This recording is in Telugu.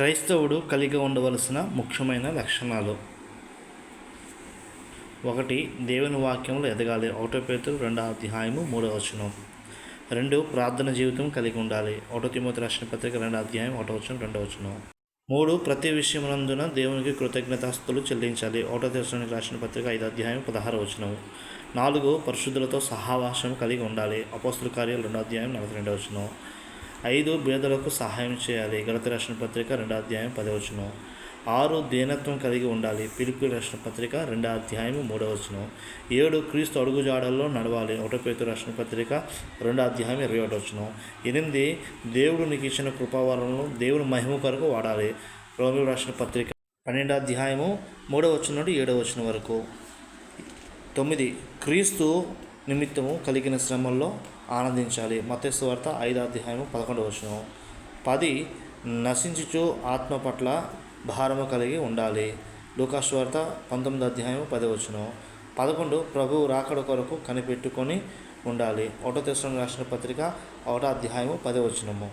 క్రైస్తవుడు కలిగి ఉండవలసిన ముఖ్యమైన లక్షణాలు. ఒకటి దేవుని వాక్యంలో ఎదగాలి. ఒకటో పేతులు రెండో అధ్యాయము మూడో వచనం. రెండు ప్రార్థన జీవితం కలిగి ఉండాలి. ఒకటో తిమ్మతి రాసిన పత్రిక రెండవ అధ్యాయం ఒకటో వచనం రెండవ వచనం. మూడు ప్రతి విషయమునందున దేవునికి కృతజ్ఞతాస్తులు చెల్లించాలి. ఒకటో దేశానికి రాసిన పత్రిక ఐదు అధ్యాయం పదహారు వచనం. నాలుగు పరిశుద్ధులతో సహావాసం కలిగి ఉండాలి. అపోస్తుల కార్యాలు రెండో అధ్యాయం నలభై రెండవ వచనం. ఐదు బేదలకు సహాయం చేయాలి. గలత రక్షణ పత్రిక రెండో అధ్యాయం పదవచనం ఆరు దీనత్వం కలిగి ఉండాలి. పిలుపు రక్షణ పత్రిక రెండో అధ్యాయం మూడవచనం ఏడు క్రీస్తు అడుగుజాడల్లో నడవాలి. ఒకటో పేతు రక్షణ పత్రిక రెండో అధ్యాయం ఇరవై ఒకటవచనం ఎనిమిది దేవుడు నీకు ఇచ్చిన కృపావరణను దేవుని మహిమ కొరకు వాడాలి. రోమి రక్షణ పత్రిక పన్నెండో అధ్యాయము మూడవ వచనం నుండి ఏడవ వచనం వరకు. తొమ్మిది క్రీస్తు నిమిత్తము కలిగిన శ్రమల్లో ఆనందించాలి. మతేసు వార్త అధ్యాయము పదకొండు వచనం పది నశించుచు ఆత్మ పట్ల భారము కలిగి ఉండాలి. లూకాసు వార్త అధ్యాయం పది వచనం పదకొండు ప్రభు రాకడ కొరకు కనిపెట్టుకొని ఉండాలి. ఒకటో తెశలోని రాసిన పత్రిక ఒకటో అధ్యాయము పదవచనము